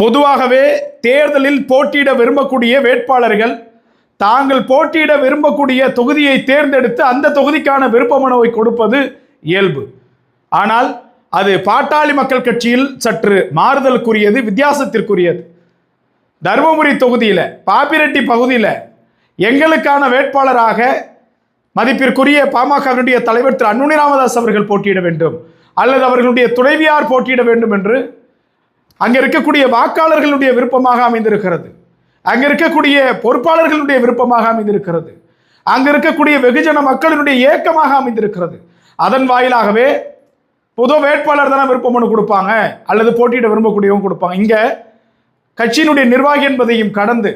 பொதுவாகவே தேர்தலில் போட்டியிட விரும்பக்கூடிய வேட்பாளர்கள் தாங்கள் போட்டியிட விரும்பக்கூடிய தொகுதியை தேர்ந்தெடுத்து அந்த தொகுதிக்கான விருப்ப மனுவை கொடுப்பது இயல்பு. ஆனால் அது பாட்டாளி மக்கள் கட்சியில் சற்று மாறுதலுக்குரியது வித்தியாசத்திற்குரியது. தருமபுரி தொகுதியில் பாப்பிரெட்டி பகுதியில் எங்களுக்கான வேட்பாளராக மதிப்பிற்குரிய பாமகவினுடைய தலைவர் திரு அன்புமணி ராமதாஸ் அவர்கள் போட்டியிட வேண்டும் அல்லது அவர்களுடைய துணைவியார் போட்டியிட வேண்டும் என்று அங்கே இருக்கக்கூடிய வாக்காளர்களுடைய விருப்பமாக அமைந்திருக்கிறது. அங்கே இருக்கக்கூடிய பொறுப்பாளர்களுடைய விருப்பமாக அமைந்திருக்கிறது. அங்கே இருக்கக்கூடிய வெகுஜன மக்களினுடைய ஏக்கமாக அமைந்திருக்கிறது. அதன் வாயிலாகவே பொது வேட்பாளர் தானே விருப்பம் மனு கொடுப்பாங்க அல்லது போட்டியிட விரும்பக்கூடியவங்க கொடுப்பாங்க. இங்கே கட்சியினுடைய நிர்வாகி என்பதையும் கடந்து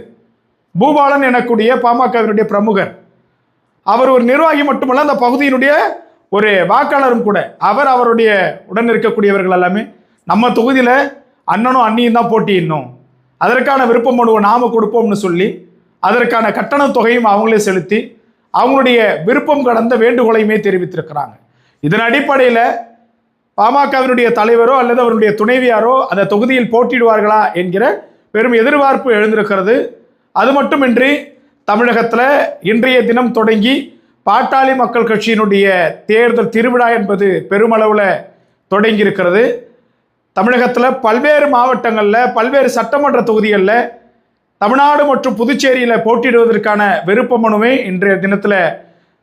பூபாலன் எனக்கூடிய பாமகவினுடைய பிரமுகர் அவர் ஒரு நிர்வாகி மட்டுமல்ல அந்த பகுதியினுடைய ஒரு வாக்காளரும் கூட அவர் அவருடைய உடன் இருக்கக்கூடியவர்கள் எல்லாமே நம்ம தொகுதியில் அண்ணனும் அண்ணியும் தான் போட்டியிடணும் அதற்கான விருப்ப மனுவை நாம் கொடுப்போம்னு சொல்லி அதற்கான கட்டண தொகையும் அவங்களே செலுத்தி அவங்களுடைய விருப்பம் கடந்த வேண்டுகோளையுமே தெரிவித்திருக்கிறாங்க. இதன் அடிப்படையில் பாமகவினுடைய தலைவரோ அல்லது அவருடைய துணைவியாரோ அந்த தொகுதியில் போட்டியிடுவார்களா என்கிற பெரும் எதிர்பார்ப்பு எழுந்திருக்கிறது. அது மட்டுமின்றி தமிழகத்தில் இன்றைய தினம் தொடங்கி பாட்டாளி மக்கள் கட்சியினுடைய தேர்தல் திருவிழா என்பது பெருமளவில் தொடங்கியிருக்கிறது. தமிழகத்தில் பல்வேறு மாவட்டங்களில் பல்வேறு சட்டமன்ற தொகுதிகளில் தமிழ்நாடு மற்றும் புதுச்சேரியில் போட்டியிடுவதற்கான விருப்ப மனுவை இன்றைய தினத்தில்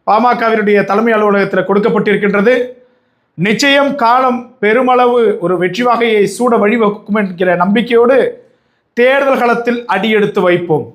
பாமகவினுடைய தலைமை அலுவலகத்தில் கொடுக்கப்பட்டிருக்கின்றது. நிச்சயம் காலம் பெருமளவு ஒரு வெற்றி வகையை சூட வழிவகுக்கும் என்கிற நம்பிக்கையோடு தேர்தல் களத்தில் அடியெடுத்து வைப்போம்.